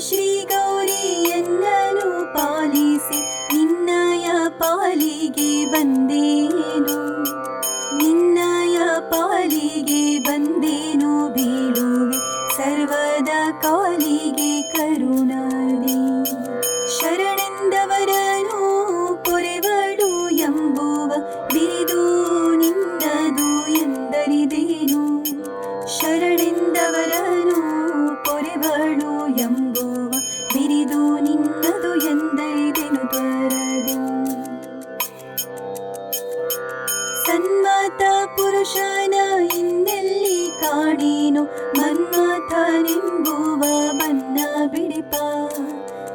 Shri ಗೌರಿಯನ್ನನು policy, ನಿನ್ನಯ ಪಾಲಿಗೆ ಬಂದೇನು? ನಿನ್ನಯ ಪಾಲಿಗೆ ಬಂದೇನು ಬೀಳುವೆ? ಸರ್ವದ ಕಾಲಿಗೆ ಕರುಣಾದಿ ಶರಣೆಂದವರನು ಕೊರೆವಡು ಎಂಬುವ ಬಿರಿದು ನಿನ್ನದು ಎಂದರಿದೇನು? ಶರಣೆಂದವರನು ಕೊರೆವಳು ಎಂಬುವ ಬಿರಿದು ನಿನ್ನದು ಎಂದೈದೆನು ತ್ವರದೆ ಸನ್ಮಾತ ಪುರುಷನ ಇನ್ನೆಲ್ಲಿ ಕಾಣೀನು? ಮನ್ಮಥನೆಂಬುವ ಬನ್ನ ಬಿಡಿಪ.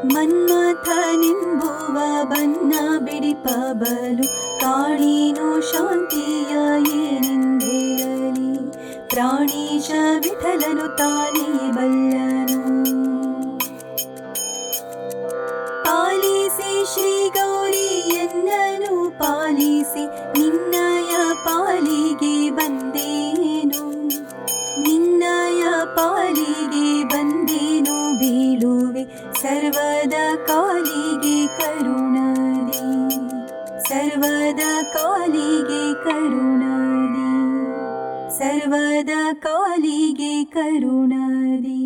ಮನ್ಮಥನೆಂಬುವ ಬನ್ನ ಬಿಡಿಪ. ಬಲು ಕಾಣೀನು ಶಾಂತಿಯ ಏನೆಂದೇರಲಿ ಪ್ರಾಣೀಶ ವಿಠಲನು ತಾನೇ ಬಲ್ಲನು. ಶ್ರೀ ಗೌರಿಯನ್ನನು ಪಾಲಿಸಿ ನಿನ್ನಯ ಪಾಲಿಗೆ ಬಂದೇನು? ನಿನ್ನಯ ಪಾಲಿಗೆ ಬಂದೇನು ಬೀಳುವೆ? ಸರ್ವದ ಕಾಲಿಗೆ ಕರುಣಾದಿ. ಸರ್ವದ ಕಾಲಿಗೆ ಕರುಣಾದಿ. ಸರ್ವದ ಕಾಲಿಗೆ ಕರುಣಾದಿ.